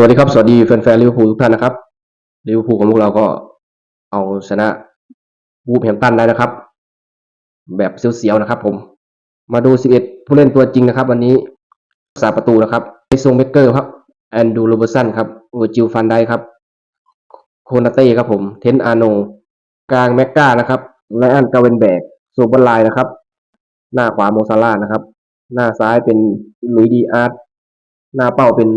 วัสดีครับ สวัสดีแฟนๆลิเวอร์พูลทุกท่านนะครับลิเวอร์พูลของพวกเราก็เอาชนะวูฟแฮมป์ตันได้นะครับ แบบเสียวๆนะครับ ผม มาดู 11 ผู้เล่นตัวจริงนะครับ วันนี้สาประตูนะครับเอซงเบเกอร์ครับแอนดูโรเบอร์สันครับโอจิลฟันไดครับ โคนาเต้ครับผม เทนอาโน กลางแม็กกานะครับไลอันกาเวนแบกโซบันไลน์นะครับ หน้าขวาโมซาร่านะครับ หน้าซ้ายเป็นลุยดีอาร์ตหน้าเป้าเป็น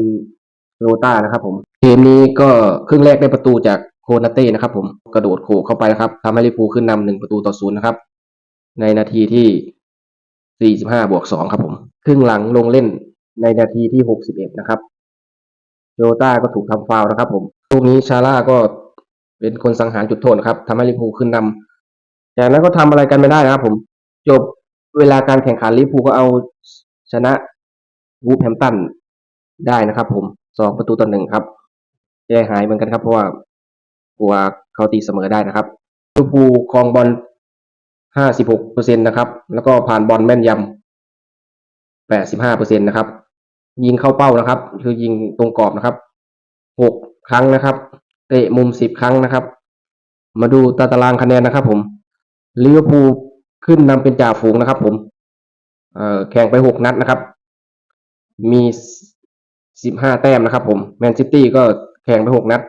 โรต้านะครับผมเกมนี้ก็ครึ่งแรกได้ประตูจากโคนาเต้นะครับผมกระโดดโขกเข้าไปนะครับทำให้ลิเวอร์พูขึ้นนำหนึ่งประตูต่อศูนย์นะครับ ในนาทีที่ 45 บวก 2 ครับผม ครึ่งหลังลงเล่นในนาทีที่ 61 นะครับโยต้าก็ถูกทำฟาวนะครับ ผมลูกนี้ชาร่าก็เป็นคนสังหารจุดโทษนะครับทำให้ลิเวอร์พูขึ้นนำจากนั้นก็ทำอะไรกันไม่ได้นะครับผม จบเวลาการแข่งขันลิเวอร์พูก็เอาชนะวูฟแฮมตันได้นะครับผม สองประตูต่อหนึ่งครับใจหายเหมือนกันครับ เพราะว่ากลัวเขาตีเสมอได้นะครับลิเวอร์พูลครองบอล56เปอร์เซ็นตนะครับ แล้วก็ผ่านบอลแม่นยำ85เปอร์เซ็นตนะครับ ยิงเข้าเป้านะครับ คือยิงตรงกรอบนะครับ6ครั้งนะครับ เตะมุม10ครั้งนะครับ มาดูตารางคะแนนนะครับ ผมลิเวอร์พูลขึ้นนำเป็นจ่าฝูงนะครับ ผม เอ่อแข่งไป6นัดนะครับ มี สิบห้าแต้มนะครับผมแมนซิตี้ก็แข่งไปหกนัด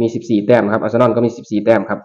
มีสิบสี่แต้มครับอาร์เซนอลก็มีสิบสี่แต้มครับ